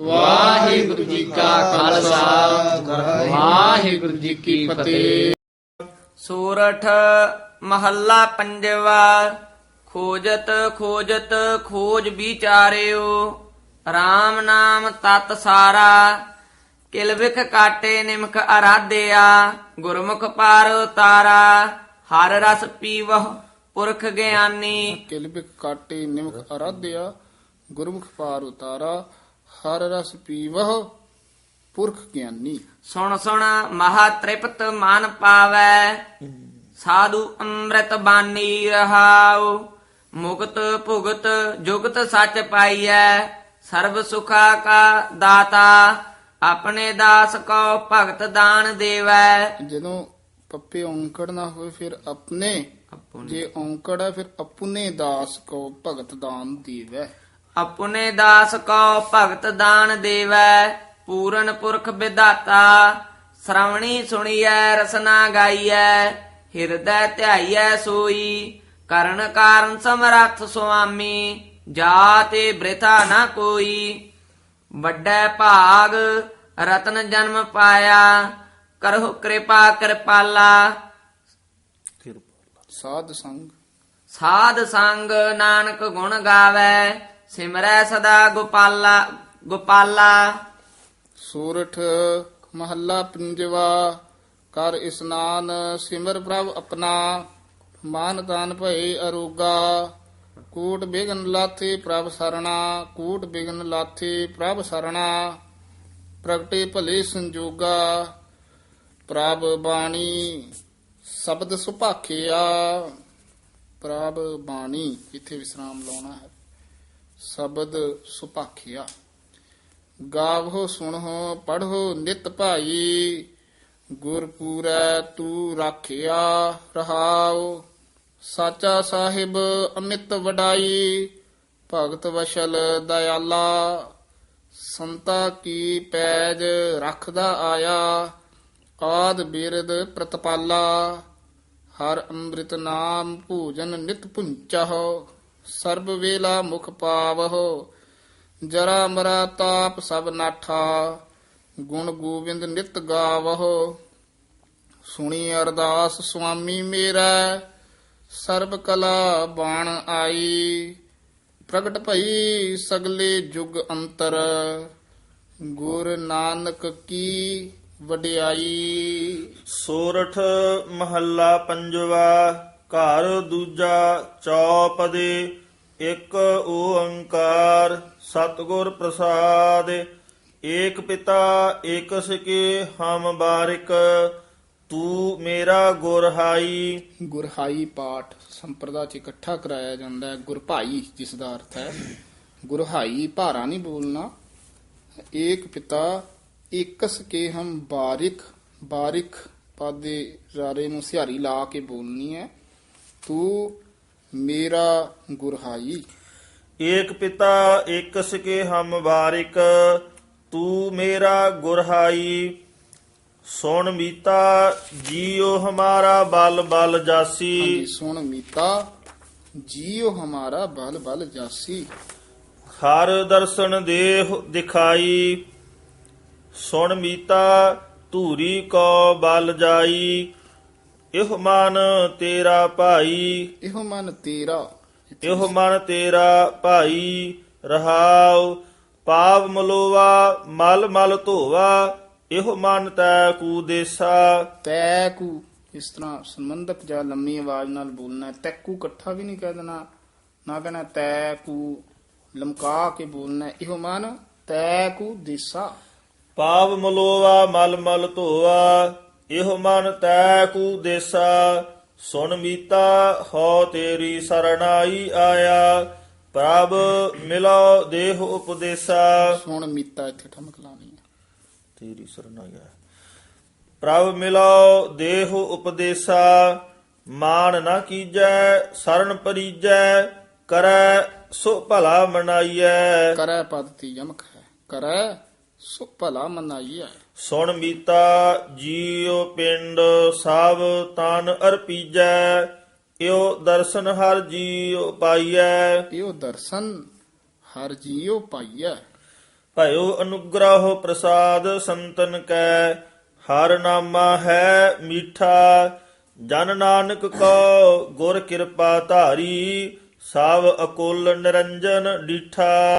ਵਾਹਿਗੁਰੂ ਜੀ ਕਾ ਖਾਲਸਾ। ਵਾਹਿਗੁਰੂ ਜੀ ਕੀ ਫਤਿਹ। ਸੂਰਠ ਮਹੱਲਾ ਪੰਜਵਾ, ਖੋਜਤ ਖੋਜਤ, ਖੋਜ ਵਿਚਾਰਿਓ। RAM ਨਾਮ ਤਤ ਸਾਰਾ, ਕਿਲਵਿਖ ਕਾਟੇ ਨਿਮਖ ਅਰਾਧਿਆ, ਗੁਰਮੁਖ ਪਾਰ ਉਤਾਰਾ, ਹਰ ਰਸ ਪੀਵਹ ਪੁਰਖ ਗਿਆਨੀ। ਕਿਲਬਿਕ ਕਾਟੇ ਨਿਮਖ ਅਰਾਧਿਆ, ਗੁਰਮੁਖ ਪਾਰ ਉਤਾਰਾ ਹਰ ਰਸ ਪੀਵਹ ਪੁਰਖ ਗਿਆਨੀ। ਸੁਣ ਸੁਣ ਮਹਾ ਤ੍ਰਿਪਤ ਮਨ ਪਾਵੈ ਸਾਧੂ ਅੰਮ੍ਰਿਤ ਬਾਣੀ ਰਹਾਉ ਮੁਕਤ ਭੁਗਤ ਜੁਗਤ ਸੱਚ ਪਾਈਐ ਸਰਬ ਸੁਖਾ ਕਾ ਦਾਤਾ ਆਪਣੇ ਦਾਸ ਕੋ ਭਗਤ ਦਾਨ ਦੇਵੈ। ਜਦੋਂ ਪੱਪੇ ਔਂਕੜ ਨਾ ਹੋਵੇ ਫਿਰ ਆਪਣੇ ਜੇ ਔਂਕੜ ਹੈ ਫਿਰ ਅਪੁਨੇ ਦਾਸ ਕੋ ਭਗਤ ਦਾਨ ਦੀਵੈ। ਆਪਣੇ ਦਾਸ ਕੋ ਭਗਤ ਦਾਨ ਦੇਵੈ ਪੂਰਨ ਪੁਰਖ ਵਿਦਾਤਾ ਸ਼ਰਵਣੀ ਸੁਣੀਐ ਰਸਨਾ ਗਾਈਐ ਹਿਰਦੈ ਧਿਆਈਐ ਸੋਈ ਕਰਨ ਕਾਰਨ ਸਮਰੱਥ ਸੁਆਮੀ ਜਾਤੇ ਬ੍ਰਿਥਾ ਨਾ ਕੋਈ। ਵੱਡਾ ਭਾਗ ਰਤਨ ਜਨਮ ਪਾਇਆ ਕਰਹੁ ਕਿਰਪਾ ਕਿਰਪਾਲਾ। ਸਾਧ ਸੰਗ। ਸਾਧ ਸੰਗ ਨਾਨਕ ਗੁਣ ਗਾਵੇ ਸਿਮਰੈ ਸਦਾ ਗੋਪਾਲਾ ਗੋਪਾਲਾ। ਸੂਰਠ ਮਹੱਲਾ ਪੰਜਵਾ, ਕਰ ਇਸਨਾਨ ਸਿਮਰ ਪ੍ਰਭ ਆਪਣਾ, ਮਾਨ ਤਾਨ ਭਏ ਅਰੋਗਾ। ਕੂਟ ਬਿਗਨ ਲਾਥੀ ਪ੍ਰਭ ਸਰਣਾ, ਕੂਟ ਬਿਗਨ ਲਾਥੇ ਪ੍ਰਭ ਸਰਣਾ। ਪ੍ਰਗਟੇ ਭਲੇ ਸੰਜੋਗਾ, ਪ੍ਰਭ ਬਾਣੀ ਸ਼ਬਦ ਸੁਭਾਖਿਆ। ਪ੍ਰਭ ਬਾਣੀ, ਇੱਥੇ ਵਿਸਰਾਮ ਲਾਉਣਾ ਹੈ। ਸ਼ਬਦ ਸੁਭਾਖਿਆ ਗਾਵੋ, ਸੁਣੋ, ਪੜ੍ਹੋ, ਨਿਤ ਭਾਈ ਗੁਰਪੂਰੈ ਤੂੰ ਰਾਖਿਆ ਰਹਾਉ। ਸਾਚਾ ਸਾਹਿਬ ਅਮਿਤ ਵਡਾਈ, ਭਗਤ ਵਸ਼ਲ ਦਇਆਲਾ। ਸੰਤਾ ਕੀ ਪੈਜ ਰਖਦਾ ਆਇਆ, ਆਦ ਬਿਰਦ ਪ੍ਰਤਪਾਲਾ। ਹਰ ਅੰਮ੍ਰਿਤ ਨਾਮ ਭੂਜਨ ਨਿਤ ਪੁੰਚਹੁ ਸਰਬ ਵੇਲਾ ਮੁਖ ਪਾਵਹੁ, ਜਰਾ ਮਰਾ ਤਾਪ ਸਭ ਨਾਠਾ, ਗੁਣ ਗੋਬਿੰਦ ਨਿਤ ਗਾਵਹੁ। ਸੁਣੀ ਅਰਦਾਸ ਸੁਆਮੀ ਮੇਰਾ, ਸਰਬ ਕਲਾ ਬਾਣ ਆਈ। ਪ੍ਰਗਟ ਭਈ ਸਗਲੇ ਜੁਗ ਅੰਤਰ, ਗੁਰ ਨਾਨਕ ਕੀ ਵਡਿਆਈ। ਸੋਰਠ ਮਹੱਲਾ ਪੰਜਵਾ ਘਰ ਦੂਜਾ ਚੌਪਦੇ ਇੱਕ ਓੰਕਾਰ ਸਤਿਗੁਰ ਪ੍ਰਸਾਦ। ਏਕ ਪਿਤਾ, ਏਕ ਸਕੇ, ਹਮ ਬਾਰਿਕ, ਤੂੰ ਮੇਰਾ ਗੁਰ ਗੁਰਹਾਈ ਪਾਠ ਸੰਪਰਦਾ ਚ ਇਕੱਠਾ ਕਰਾਇਆ ਜਾਂਦਾ ਹੈ। ਗੁਰਭਾਈ ਜਿਸ ਦਾ ਅਰਥ ਹੈ ਗੁਰਹਾਈ ਭਾਰਾ ਨਹੀਂ ਬੋਲਣਾ। ਏਕ ਪਿਤਾ ਏਕਸ ਕੇ ਹਮ ਬਾਰਿਕ ਬਾਰਿਕ ਪਾਦੇ ਰਾਰੇ ਨੂੰ ਸਿਹਾਰੀ ਲਾ ਕੇ ਬੋਲਣੀ ਹੈ। ਤੂੰ ਮੇਰਾ ਗੁਰਹਾਈ। ਏਕ ਪਿਤਾ ਏਕ ਸਕੇ ਹਮ ਬਾਰਿਕ ਤੂੰ ਮੇਰਾ ਗੁਰ ਹਾਈ ਸੁਣ ਮੀਤਾ ਜੀਉ ਹਮਾਰਾ ਬਲ ਬਲ ਜਾਸੀ। ਹਾਂਜੀ ਸੁਣ ਮੀਤਾ ਜੀਉ ਹਮਾਰਾ ਬਲ ਬਲ ਜਾਸੀ। ਹਰ ਦਰਸ਼ਨ ਦੇਹ ਦਿਖਾਈ। ਸੁਣ ਮੀਤਾ ਧੂਰੀ ਕੋ ਬਲ ਜਾਈ। ਇਹ ਮਨ ਤੇਰਾ ਭਾਈ ਇਹੋ ਮਨ ਤੇਰਾ ਇਹ ਮਨ ਤੇਰਾ ਭਾਈ ਰਹਾਉ ਪਾਪ ਮਲੋਵਾ ਮਲ ਮਲ ਧੋਵਾ ਇਹ ਮਨ ਤੈ ਕੂ ਦੇਸਾ ਤੈ ਕੂ ਇਸ ਤਰ੍ਹਾਂ ਸੰਬੰਧਕ ਜਾਂ ਲੰਮੀ ਆਵਾਜ਼ ਨਾਲ ਬੋਲਣਾ। ਤੈਕੂ ਇਕੱਠਾ ਵੀ ਨਹੀਂ ਕਹਿ ਦੇਣਾ ਨਾ ਕਹਿਣਾ ਤੈ ਕੂ ਲਮਕਾ ਕੇ ਬੋਲਣਾ। ਇਹੋ ਮਨ ਤੈ ਕੂ ਦਿਸਾ ਪਾਪ ਮਲੋਵਾ ਮਲ ਮਲ ਧੋਵਾ ਇਹ ਮਨ ਤੈ ਕੂ ਦੇਸਾ ਸੁਣ ਮੀਤਾ ਹੋ ਤੇਰੀ ਸਰਣਾਈ ਆਇਆ। ਪ੍ਰਭ ਮਿਲੋ ਦੇਹ ਉਪਦੇਸਾ। ਸੁਣ ਮੀਤਾ ਇੱਥੇ ਠਮਕ ਲਾਣੀ ਹੈ ਤੇਰੀ ਸਰਣਾਈ ਆਇਆ। ਪ੍ਰਭ ਮਿਲੋ ਦੇਹ ਉਪਦੇਸਾ ਮਾਨ ਨਾ ਕੀਜੈ ਸਰਣ ਪਰੀਜੈ ਕਰੈ ਸੋ ਭਲਾ ਮਨਾਈਐ। ਕਰੈ ਪਦ ਤੀ ਯਮਕ ਹੈ ਕਰੈ ਸੋ ਭਲਾ ਮਨਾਈਐ ਸੁਣ ਮੀਤਾ ਜੀਉ ਪਿੰਡ ਸਭ ਤਨ ਅਰਪੀਜੈ ਇਉ ਦਰਸ਼ਨ ਹਰ ਜੀਉ ਪਾਈਐ। ਇਹੋ ਦਰਸ਼ਨ ਹਰ ਜੀਉ ਪਾਈਐ। ਭਇਓ ਅਨੁਗ੍ਰਹ ਪ੍ਰਸਾਦ ਸੰਤਨ ਕੈ ਹਰ ਨਾਮਾ ਹੈ ਮੀਠਾ। ਜਨ ਨਾਨਕ ਕੋ ਗੁਰ ਕਿਰਪਾ ਧਾਰੀ ਸਭ ਅਕੁਲ ਨਿਰੰਜਨ ਡੀਠਾ।